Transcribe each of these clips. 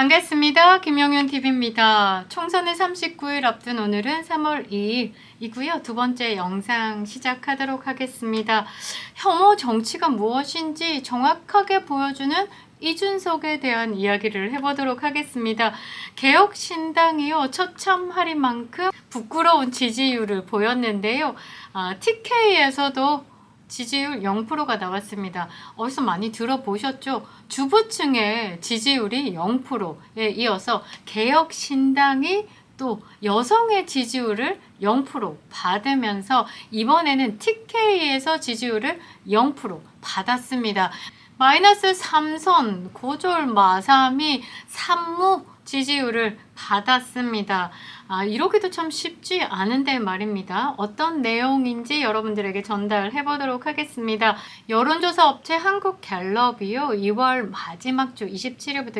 반갑습니다. 김영윤 TV입니다. 총선을 39일 앞둔 오늘은 3월 2일이고요. 두 번째 영상 시작하도록 하겠습니다. 혐오 정치가 무엇인지 정확하게 보여주는 이준석에 대한 이야기를 해보도록 하겠습니다. 개혁신당이요 처참할 만큼 부끄러운 지지율을 보였는데요. 아, TK에서도 지지율 0%가 나왔습니다. 어디서 많이 들어보셨죠? 주부층의 지지율이 0%에 이어서 개혁신당이 또 여성의 지지율을 0% 받으면서 이번에는 TK에서 지지율을 0% 받았습니다. 마이너스 3선 고졸 마삼이 산무 지지율을 받았습니다. 아, 이러기도 참 쉽지 않은데 말입니다. 어떤 내용인지 여러분들에게 전달해 보도록 하겠습니다. 여론조사 업체 한국 갤럽이요. 2월 마지막 주 27일부터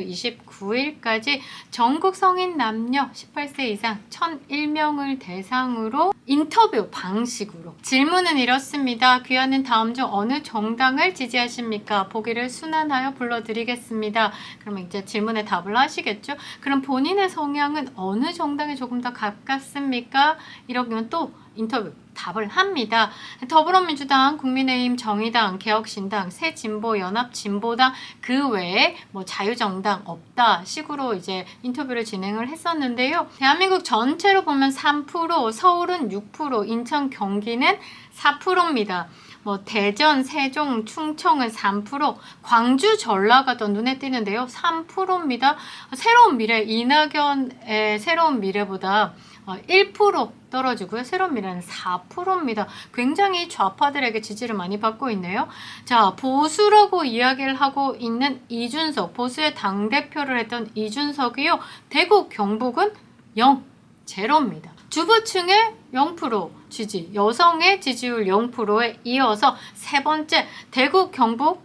29일까지 전국 성인 남녀 18세 이상 1001명을 대상으로 인터뷰 방식으로 질문은 이렇습니다. 귀하는 다음 중 어느 정당을 지지하십니까? 보기를 순환하여 불러드리겠습니다. 그러면 이제 질문에 답을 하시겠죠? 그럼 본인의 성향은 어느 정당에 조금 더 가깝습니까? 이러면 또 인터뷰 답을 합니다. 더불어민주당, 국민의힘, 정의당, 개혁신당, 새진보연합, 진보당 그 외에 뭐 자유정당 없다 식으로 이제 인터뷰를 진행을 했었는데요. 대한민국 전체로 보면 3%, 서울은 6%, 인천, 경기는 4%입니다. 뭐 대전, 세종, 충청은 3%, 광주, 전라가 더 눈에 띄는데요. 3%입니다. 새로운 미래, 이낙연의 새로운 미래보다 1% 떨어지고요. 새로운 미래는 4%입니다. 굉장히 좌파들에게 지지를 많이 받고 있네요. 자, 보수라고 이야기를 하고 있는 이준석, 보수의 당대표를 했던 이준석이요. 대구, 경북은 0, 제로입니다. 주부층의 0% 지지, 여성의 지지율 0%에 이어서 세 번째 대구, 경북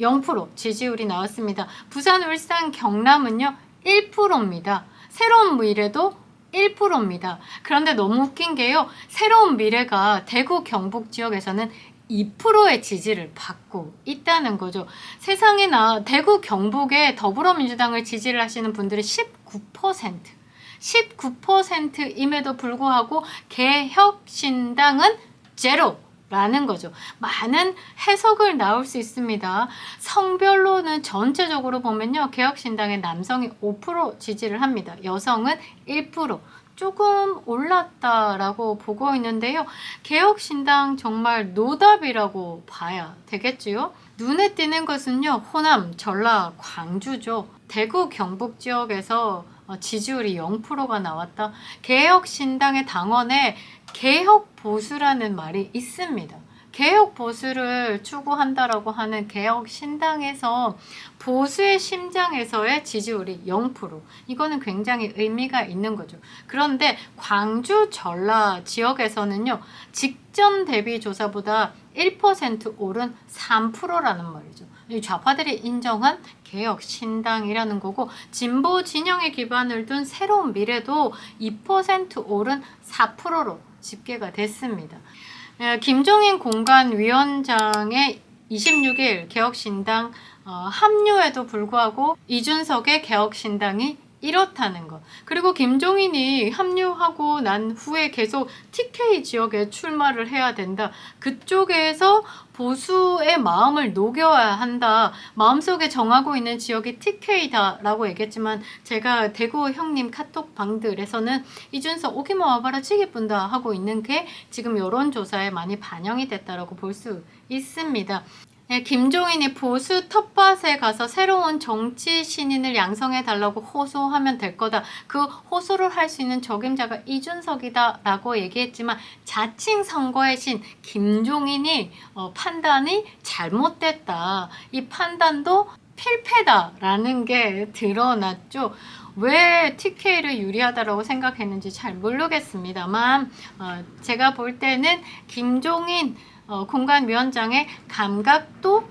0% 지지율이 나왔습니다. 부산, 울산, 경남은요 1%입니다. 새로운 미래도 1%입니다. 그런데 너무 웃긴 게요. 새로운 미래가 대구 경북 지역에서는 2%의 지지를 받고 있다는 거죠. 세상에나 대구 경북에 더불어민주당을 지지를 하시는 분들이 19%. 19%임에도 불구하고 개혁신당은 제로. 라는 거죠. 많은 해석을 나올 수 있습니다. 성별로는 전체적으로 보면요. 개혁신당의 남성이 5% 지지를 합니다. 여성은 1%. 조금 올랐다라고 보고 있는데요. 개혁신당 정말 노답이라고 봐야 되겠지요. 눈에 띄는 것은요. 호남, 전라, 광주죠. 대구, 경북 지역에서 어, 지지율이 0%가 나왔다. 개혁신당의 당원에 개혁 보수라는 말이 있습니다. 개혁 보수를 추구한다라고 하는 개혁 신당에서 보수의 심장에서의 지지율이 0%. 이거는 굉장히 의미가 있는 거죠. 그런데 광주 전라 지역에서는요. 직전 대비 조사보다 1% 오른 3%라는 말이죠. 이 좌파들이 인정한 개혁 신당이라는 거고 진보 진영에 기반을 둔 새로운 미래도 2% 오른 4%로 집계가 됐습니다. 에, 김종인 공관위원장의 26일 개혁신당 어, 합류에도 불구하고 이준석의 개혁신당이 이렇다는 것. 그리고 김종인이 합류하고 난 후에 계속 TK 지역에 출마를 해야 된다. 그쪽에서 보수의 마음을 녹여야 한다. 마음속에 정하고 있는 지역이 TK다라고 얘기했지만 제가 대구 형님 카톡 방들에서는 이준석 오기만 와봐라 치기 뿐다 하고 있는 게 지금 여론조사에 많이 반영이 됐다라고 볼 수 있습니다. 네, 김종인이 보수 텃밭에 가서 새로운 정치 신인을 양성해 달라고 호소하면 될 거다. 그 호소를 할 수 있는 적임자가 이준석이다라고 얘기했지만 자칭 선거의 신 김종인이 어, 판단이 잘못됐다. 이 판단도 필패다라는 게 드러났죠. 왜 TK를 유리하다라고 생각했는지 잘 모르겠습니다만 어, 제가 볼 때는 김종인 어, 공간위원장의 감각도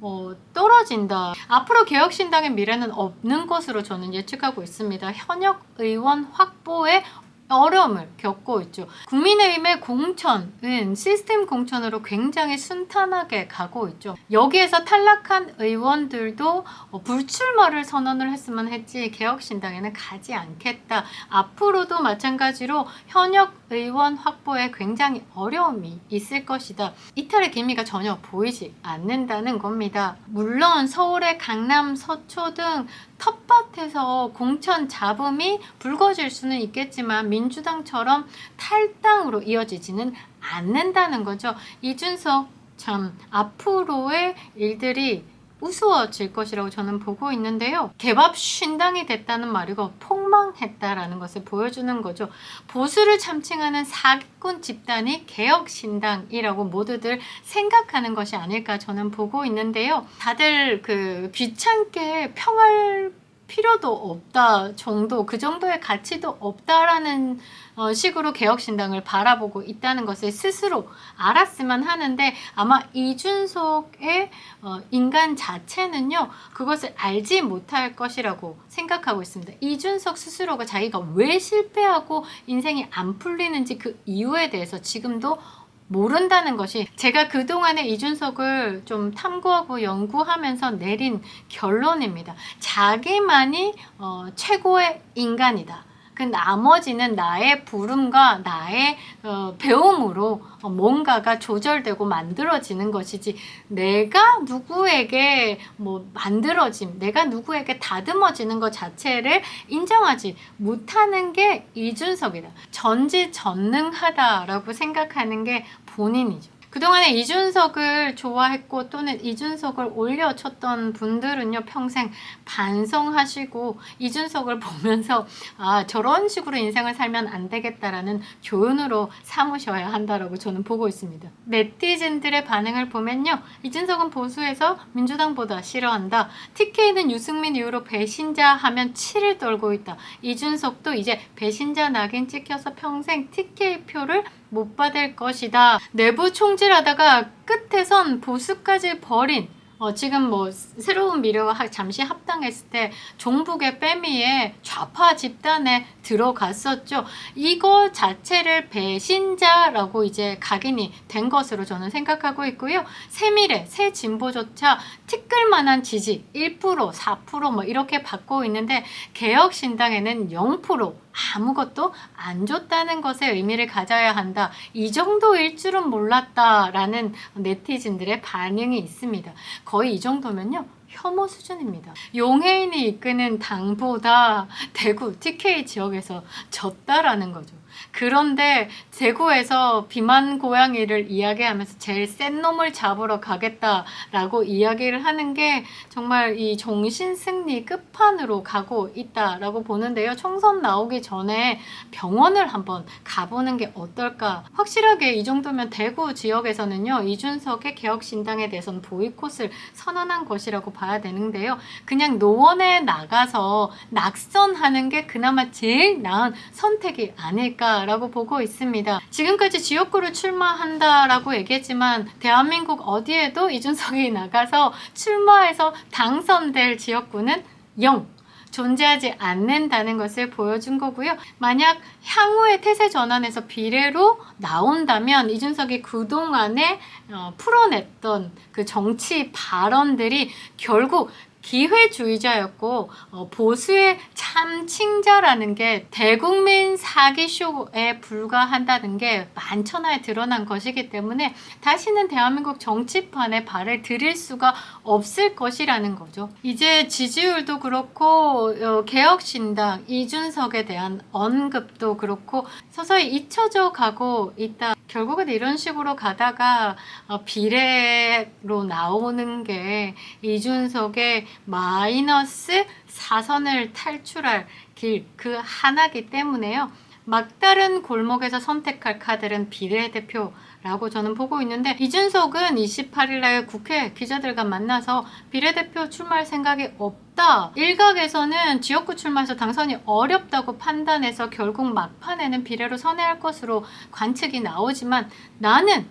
어, 떨어진다. 앞으로 개혁신당의 미래는 없는 것으로 저는 예측하고 있습니다. 현역 의원 확보에 어려움을 겪고 있죠. 국민의힘의 공천은 시스템 공천으로 굉장히 순탄하게 가고 있죠. 여기에서 탈락한 의원들도 어, 불출마를 선언을 했으면 했지 개혁신당에는 가지 않겠다. 앞으로도 마찬가지로 현역 의원 확보에 굉장히 어려움이 있을 것이다. 이탈의 기미가 전혀 보이지 않는다는 겁니다. 물론 서울의 강남, 서초 등 텃밭에서 공천 잡음이 불거질 수는 있겠지만 민주당처럼 탈당으로 이어지지는 않는다는 거죠. 이준석 참 앞으로의 일들이 우스워질 것이라고 저는 보고 있는데요. 개밥 쉰당이 됐다는 말이고 폭망했다라는 것을 보여주는 거죠. 보수를 참칭하는 사기꾼 집단이 개혁신당이라고 모두들 생각하는 것이 아닐까 저는 보고 있는데요. 다들 그 귀찮게 평할 필요도 없다 정도 그 정도의 가치도 없다라는 어, 식으로 개혁신당을 바라보고 있다는 것을 스스로 알았으면 하는데 아마 이준석의 어, 인간 자체는요 그것을 알지 못할 것이라고 생각하고 있습니다. 이준석 스스로가 자기가 왜 실패하고 인생이 안 풀리는지 그 이유에 대해서 지금도 모른다는 것이 제가 그동안에 이준석을 좀 탐구하고 연구하면서 내린 결론입니다. 자기만이 어, 최고의 인간이다. 그 나머지는 나의 부름과 나의 어, 배움으로 어, 뭔가가 조절되고 만들어지는 것이지 내가 누구에게 뭐 만들어짐, 내가 누구에게 다듬어지는 것 자체를 인정하지 못하는 게 이준석이다. 전지전능하다라고 생각하는 게 본인이죠. 그동안에 이준석을 좋아했고 또는 이준석을 올려쳤던 분들은요 평생 반성하시고 이준석을 보면서 아 저런 식으로 인생을 살면 안 되겠다라는 교훈으로 삼으셔야 한다라고 저는 보고 있습니다. 네티즌들의 반응을 보면요 이준석은 보수에서 민주당보다 싫어한다. TK는 유승민 이후로 배신자 하면 치를 떨고 있다. 이준석도 이제 배신자 낙인 찍혀서 평생 TK 표를 못 받을 것이다. 내부 총질하다가 끝에선 보수까지 버린 어, 지금 뭐 새로운 미래와 하- 잠시 합당했을 때 종북의 빼미에 좌파 집단에 들어갔었죠. 이거 자체를 배신자라고 이제 각인이 된 것으로 저는 생각하고 있고요. 새미래, 새 진보조차 티끌만한 지지 1%, 4%뭐 이렇게 받고 있는데 개혁신당에는 0% 아무것도 안 줬다는 것에 의미를 가져야 한다. 이 정도일 줄은 몰랐다라는 네티즌들의 반응이 있습니다. 거의 이 정도면요. 혐오 수준입니다. 용해인이 이끄는 당보다 대구 TK 지역에서 졌다라는 거죠. 그런데 대구에서 비만 고양이를 이야기하면서 제일 센 놈을 잡으러 가겠다라고 이야기를 하는 게 정말 이 정신 승리 끝판으로 가고 있다라고 보는데요. 총선 나오기 전에 병원을 한번 가보는 게 어떨까? 확실하게 이 정도면 대구 지역에서는요. 이준석의 개혁신당에 대해서는 보이콧을 선언한 것이라고 봐야 되는데요. 그냥 노원에 나가서 낙선하는 게 그나마 제일 나은 선택이 아닐까 라고 보고 있습니다. 지금까지 지역구를 출마한다라고 얘기했지만 대한민국 어디에도 이준석이 나가서 출마해서 당선될 지역구는 0. 존재하지 않는다는 것을 보여준 거고요. 만약 향후의 태세 전환에서 비례로 나온다면 이준석이 그동안에 어, 풀어냈던 그 정치 발언들이 결국 기회주의자였고 어, 보수의 참칭자라는 게 대국민 사기쇼에 불과한다는 게 만천하에 드러난 것이기 때문에 다시는 대한민국 정치판에 발을 들일 수가 없을 것이라는 거죠. 이제 지지율도 그렇고 어, 개혁신당 이준석에 대한 언급도 그렇고 서서히 잊혀져 가고 있다. 결국은 이런 식으로 가다가 어, 비례로 나오는 게 이준석의 마이너스 사선을 탈출할 길 그 하나기 때문에요. 막다른 골목에서 선택할 카드는 비례대표라고 저는 보고 있는데 이준석은 28일 날 국회 기자들과 만나서 비례대표 출마할 생각이 없다. 일각에서는 지역구 출마해서 당선이 어렵다고 판단해서 결국 막판에는 비례로 선회할 것으로 관측이 나오지만 나는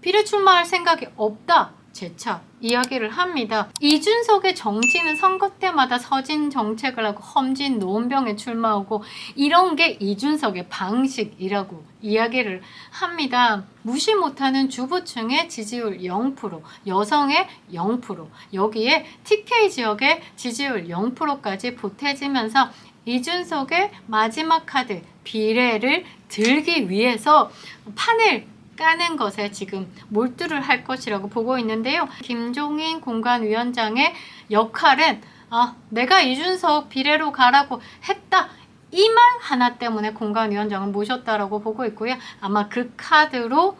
비례 출마할 생각이 없다. 재차 이야기를 합니다. 이준석의 정치는 선거 때마다 서진 정책을 하고 험진 노원병에 출마하고 이런 게 이준석의 방식이라고 이야기를 합니다. 무시 못하는 주부층의 지지율 0%, 여성의 0%, 여기에 TK 지역의 지지율 0%까지 보태지면서 이준석의 마지막 카드 비례를 들기 위해서 판을 까는 것에 지금 몰두를 할 것이라고 보고 있는데요. 김종인 공관위원장의 역할은 아, 내가 이준석 비례로 가라고 했다. 이 말 하나 때문에 공관위원장을 모셨다라고 보고 있고요. 아마 그 카드로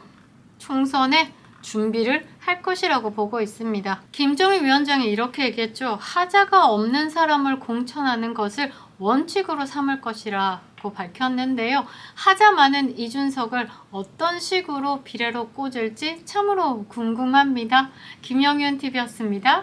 총선에 준비를 할 것이라고 보고 있습니다. 김정일 위원장이 이렇게 얘기했죠. 하자가 없는 사람을 공천하는 것을 원칙으로 삼을 것이라 고 밝혔는데요. 하자 많은 이준석을 어떤 식으로 비례로 꽂을지 참으로 궁금합니다. 김영윤 TV였습니다.